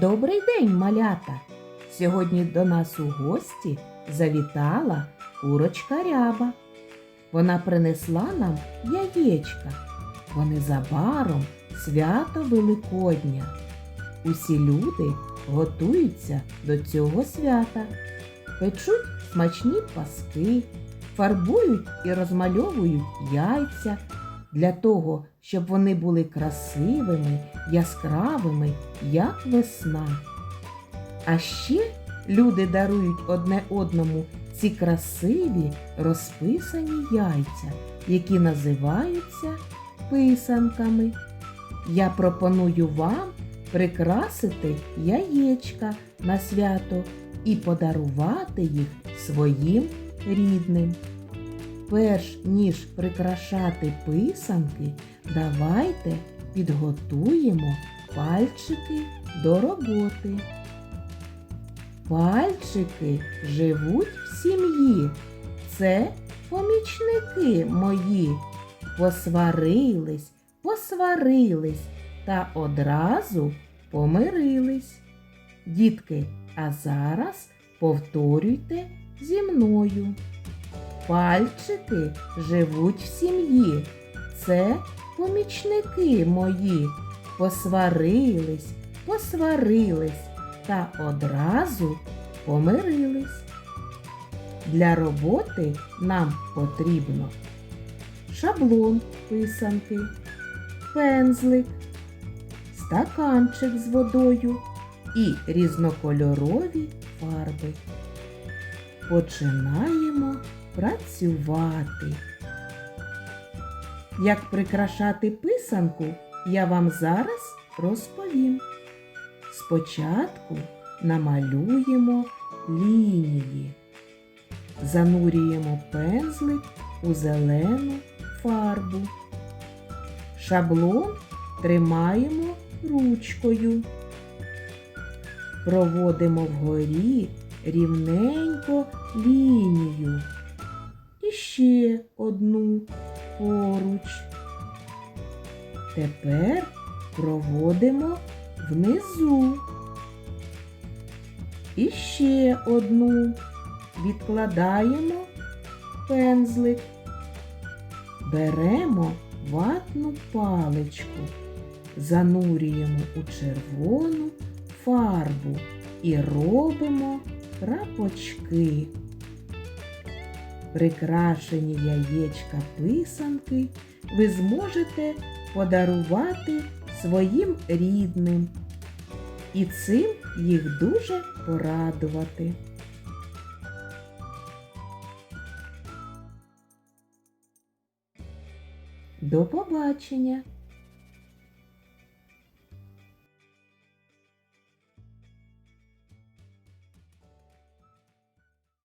Добрий день, малята! Сьогодні до нас у гості завітала курочка ряба. Вона принесла нам яєчка. Бо незабаром свято Великодня. Усі люди готуються до цього свята, печуть смачні паски, фарбують і розмальовують яйця для того, щоб вони були красивими, яскравими, як весна. А ще люди дарують одне одному ці красиві розписані яйця, які називаються писанками. Я пропоную вам прикрасити яєчка на свято і подарувати їх своїм рідним. Перш ніж прикрашати писанки, давайте підготуємо пальчики до роботи. Пальчики живуть в сім'ї. Це помічники мої. Посварились, посварились та одразу помирились. Дітки, а зараз повторюйте зі мною. Пальчики живуть в сім'ї. Це помічники мої. Посварились, посварились та одразу помирились. Для роботи нам потрібно шаблон писанки, пензлик, стаканчик з водою і різнокольорові фарби. Починаємо працювати. Як прикрашати писанку, я вам зараз розповім. Спочатку намалюємо лінії, занурюємо пензлик у зелену фарбу. Шаблон тримаємо ручкою. Проводимо вгорі рівненько лінію. І ще одну поруч. Тепер проводимо внизу. І ще одну. Відкладаємо пензлик. Беремо ватну паличку, занурюємо у червону фарбу і робимо крапочки. Прикрашені яєчка писанки ви зможете подарувати своїм рідним і цим їх дуже порадувати. До побачення!